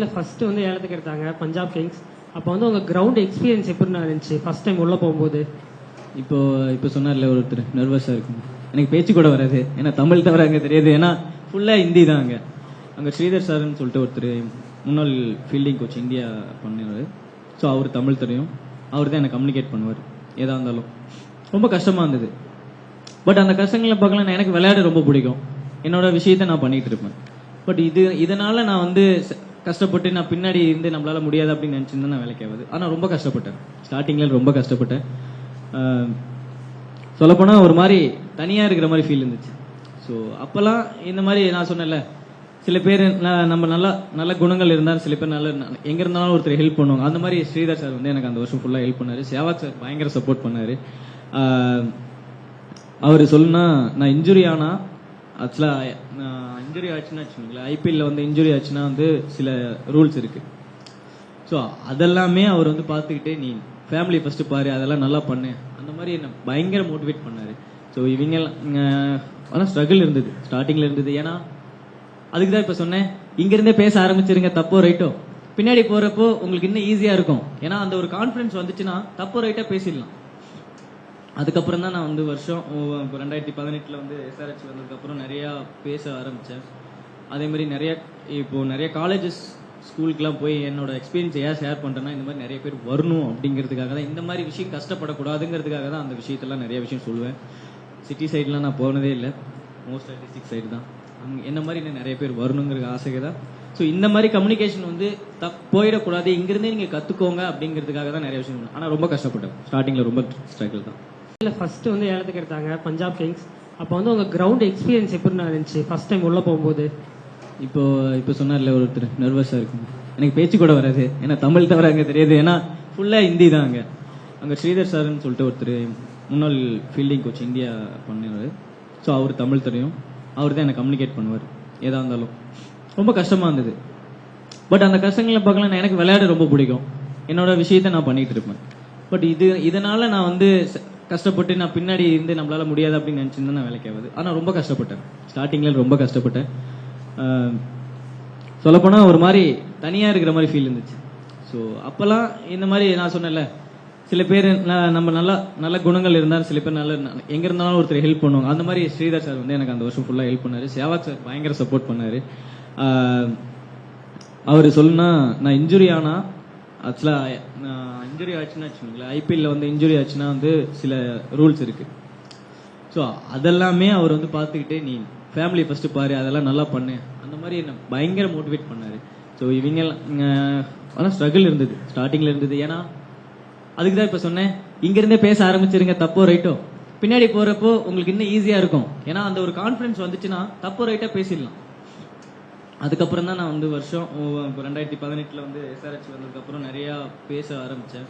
இல்லை ஃபர்ஸ்ட் வந்து ஏலத்துக்கு எடுத்தாங்க பஞ்சாப் கிங்ஸ் அப்போ வந்து உங்க கிரவுண்ட் எக்ஸ்பீரியன்ஸ் எப்படி இருந்துச்சு ஃபர்ஸ்ட் டைம் உள்ள போகும்போது. இப்போ இப்போ சொன்னார்ல ஒருத்தர் நர்வஸாக இருக்கும். எனக்கு பேச்சு கூட வராது. ஏன்னா தமிழ் தவிர அங்கே தெரியாது. ஏன்னா ஃபுல்லாக ஹிந்தி தான் அங்கே. அங்கே ஸ்ரீதர் சார்னு சொல்லிட்டு ஒருத்தர் முன்னாள் ஃபீல்டிங் கோச் இந்தியா பண்ணினார் ஸோ அவர் தமிழ் தெரியும். அவர் தான் எனக்கு கம்யூனிகேட் பண்ணுவார். எதாக இருந்தாலும். ரொம்ப கஷ்டமாக இருந்தது. பட் அந்த கஷ்டங்களை பார்க்கலாம் எனக்கு விளையாட ரொம்ப பிடிக்கும். என்னோட விஷயத்த நான் பண்ணிட்டு இருப்பேன். பட் இது இதனால நான் வந்து கஷ்டப்பட்டு நான் பின்னாடி இருந்து நம்மளால முடியாது அப்படின்னு நினைச்சிருந்தா நான் வேலைக்கு ஆகுது. ஆனால் ரொம்ப கஷ்டப்பட்டேன். ஸ்டார்டிங்ல ரொம்ப கஷ்டப்பட்டேன். சொல்லப்போனால் ஒரு மாதிரி தனியாக இருக்கிற மாதிரி ஃபீல் இருந்துச்சு. ஸோ அப்போல்லாம் இந்த மாதிரி நான் சொன்னேன்ல சில பேர் நம்ம நல்ல நல்ல குணங்கள் இருந்தாலும் சில பேர் நல்ல எங்கே இருந்தாலும் ஒருத்தர் ஹெல்ப் பண்ணுவாங்க. அந்த மாதிரி ஸ்ரீதர் சார் வந்து எனக்கு அந்த வருஷம் ஃபுல்லாக ஹெல்ப் பண்ணார். சேவாக் சார் பயங்கர சப்போர்ட் பண்ணார். அவர் சொல்லுனா நான் இன்ஜுரி ஆனால் ஆக்சுவலாக நான் இன்ஜுரி ஆச்சுன்னா வச்சுக்கோங்களேன் ஐபிஎல்ல வந்து இன்ஜுரி ஆச்சுன்னா வந்து சில ரூல்ஸ் இருக்கு. ஸோ அதெல்லாமே அவர் வந்து பார்த்துக்கிட்டே நீ ஃபேமிலி ஃபர்ஸ்ட் பாரு அதெல்லாம் நல்லா பண்ணு. அந்த மாதிரி என்ன பயங்கர மோட்டிவேட் பண்ணாரு. ஸோ இவங்கெல்லாம் ஆனால் ஸ்ட்ரகிள் இருந்தது. ஸ்டார்டிங்ல இருந்தது. ஏன்னா அதுக்கு தான் இப்போ சொன்னேன் இங்கேருந்தே பேச ஆரம்பிச்சிருங்க. தப்போ ரைட்டோ? பின்னாடி போறப்போ உங்களுக்கு இன்னும் ஈஸியா இருக்கும். ஏன்னா அந்த ஒரு கான்ஃபிடன்ஸ் வந்துச்சுன்னா தப்போ ரைட்டா பேசிடலாம். அதுக்கப்புறம் தான் நான் வந்து வருஷம் ஓ, ரெண்டாயிரத்தி பதினெட்டில் வந்து எஸ்ஆர்ஹெச் வந்ததுக்கப்புறம் நிறையா பேச ஆரம்பித்தேன் அதே மாதிரி நிறைய இப்போ நிறைய காலேஜஸ் ஸ்கூலுக்குலாம் போய் என்னோட எக்ஸ்பீரியன்ஸ் ஏன் ஷேர் பண்ணுறேன்னா இந்த மாதிரி நிறைய பேர் வரணும் அப்படிங்கிறதுக்காக தான். இந்த மாதிரி விஷயம் கஷ்டப்படக்கூடாதுங்கிறதுக்காக தான் அந்த விஷயத்தெல்லாம் நிறைய விஷயம் சொல்லுவேன். சிட்டி சைட்லாம் நான் போனதே இல்லை. மோஸ்ட் டிஸ்ட்ரிக் சைடு தான். அங்கே என்ன மாதிரி இன்னும் நிறைய பேர் வரணுங்கிற ஆசை தான். ஸோ இந்த மாதிரி கம்யூனிகேஷன் வந்து தப் போயிடக்கூடாது. இங்கிருந்தே நீங்கள் கற்றுக்கோங்க அப்படிங்கிறதுக்காக தான் நிறைய விஷயம் ஆனால் ரொம்ப கஷ்டப்பட்டேன். ஸ்டார்டிங்கில் ரொம்ப ஸ்ட்ரகிள் தான். இல்லை ஃபர்ஸ்ட் வந்து ஏலத்துக்கு எடுத்தாங்க பஞ்சாப் கிங்ஸ் அப்போ வந்து உங்க கிரவுண்ட் எக்ஸ்பீரியன்ஸ் எப்படி இருந்துச்சு? ஃபர்ஸ்ட் டைம் உள்ள போகும்போது. இப்போ இப்போ சொன்னார்ல ஒருத்தர் நர்வஸாக இருக்கும். எனக்கு பேச்சு கூட வராது. ஏன்னா தமிழ் தவிர அங்கே தெரியாது. ஏன்னா ஃபுல்லாக ஹிந்தி தான் அங்கே. அங்கே ஸ்ரீதர் சார்னு சொல்லிட்டு ஒருத்தர் முன்னாள் ஃபீல்டிங் கோச் இந்தியா பண்ணுவார். ஸோ அவர் தமிழ் தெரியும். அவர் தான் எனக்கு கம்யூனிகேட் பண்ணுவார். எதாக இருந்தாலும். ரொம்ப கஷ்டமாக இருந்தது. பட் அந்த கஷ்டங்களை பார்க்கலாம் எனக்கு விளையாட ரொம்ப பிடிக்கும். என்னோட விஷயத்தை நான் பண்ணிட்டு இருப்பேன். பட் இது இதனால நான் வந்து கஷ்டப்பட்டு நான் பின்னாடி இருந்து நம்மளால முடியாது அப்படின்னு நினைச்சிருந்தா நான் வேலைக்கு ஆகுது. ஆனால் ரொம்ப கஷ்டப்பட்டேன். ஸ்டார்டிங்ல ரொம்ப கஷ்டப்பட்டேன். சொல்லப்போனால் ஒரு மாதிரி தனியாக இருக்கிற மாதிரி ஃபீல் இருந்துச்சு. ஸோ அப்போல்லாம் இந்த மாதிரி நான் சொன்னேன்ல சில பேர் நம்ம நல்ல நல்ல குணங்கள் இருந்தாலும் சில பேர் நல்ல எங்கே இருந்தாலும் ஒருத்தர் ஹெல்ப் பண்ணுவாங்க. அந்த மாதிரி ஸ்ரீதர் சார் வந்து எனக்கு அந்த வருஷம் ஃபுல்லாக ஹெல்ப் பண்ணார். சேவாக் சார் பயங்கர சப்போர்ட் பண்ணார். அவர் சொல்லுனா நான் இன்ஜுரி ஆனால் ஆக்சுவலாக நான் இன்ஜுரி ஆச்சுன்னா வச்சுக்கோங்களேன் ஐபிஎல்ல வந்து இன்ஜுரி ஆச்சுன்னா வந்து சில ரூல்ஸ் இருக்கு. ஸோ அதெல்லாமே அவர் வந்து பார்த்துக்கிட்டே நீ ஃபேமிலி ஃபர்ஸ்ட் பாரு அதெல்லாம் நல்லா பண்ணு. அந்த மாதிரி என்ன பயங்கர மோட்டிவேட் பண்ணாரு. ஸோ இவங்கெல்லாம் ஆனால் ஸ்ட்ரகிள் இருந்தது. ஸ்டார்டிங்ல இருந்தது. ஏன்னா அதுக்கு தான் இப்போ சொன்னேன் இங்கிருந்தே பேச ஆரம்பிச்சிருங்க தப்போ ரைட்டோ? பின்னாடி போறப்போ உங்களுக்கு இன்னும் ஈஸியா இருக்கும். ஏன்னா அந்த ஒரு கான்ஃபிடன்ஸ் வந்துச்சுன்னா தப்போ ரைட்டா பேசிடலாம். அதுக்கப்புறம் தான் நான் வந்து வருஷம் இப்போ ரெண்டாயிரத்தி பதினெட்டில் வந்து எஸ்ஆர்ஹெச் வந்ததுக்கப்புறம் நிறையா பேச ஆரம்பித்தேன்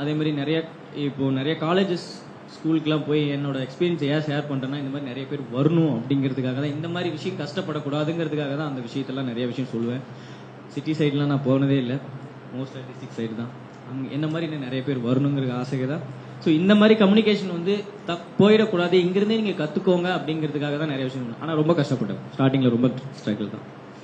அதே மாதிரி நிறைய இப்போ நிறைய காலேஜஸ் ஸ்கூலுக்குலாம் போய் என்னோட எக்ஸ்பீரியன்ஸ் ஏன் ஷேர் பண்ணுறேன்னா இந்த மாதிரி நிறைய பேர் வரணும் அப்படிங்கிறதுக்காக தான். இந்த மாதிரி விஷயம் கஷ்டப்படக்கூடாதுங்கிறதுக்காக தான் அந்த விஷயத்தெல்லாம் நிறைய விஷயம் சொல்லுவேன். சிட்டி சைட்லாம் நான் போனதே இல்லை. மோஸ்ட் டிஸ்ட்ரிக்ட் சைடு தான். அங்கே என்ன மாதிரி இன்னும் நிறைய பேர் வரணுங்கிற ஆசை தான். ஸோ இந்த மாதிரி கம்யூனிகேஷன் வந்து தப் போயிடக்கூடாது. இங்கிருந்தே நீங்கள் கற்றுக்கோங்க அப்படிங்கிறதுக்காக தான் நிறைய விஷயம். ஆனால் ரொம்ப கஷ்டப்பட்டேன். ஸ்டார்டிங்கில் ரொம்ப ஸ்ட்ரகிள் தான்.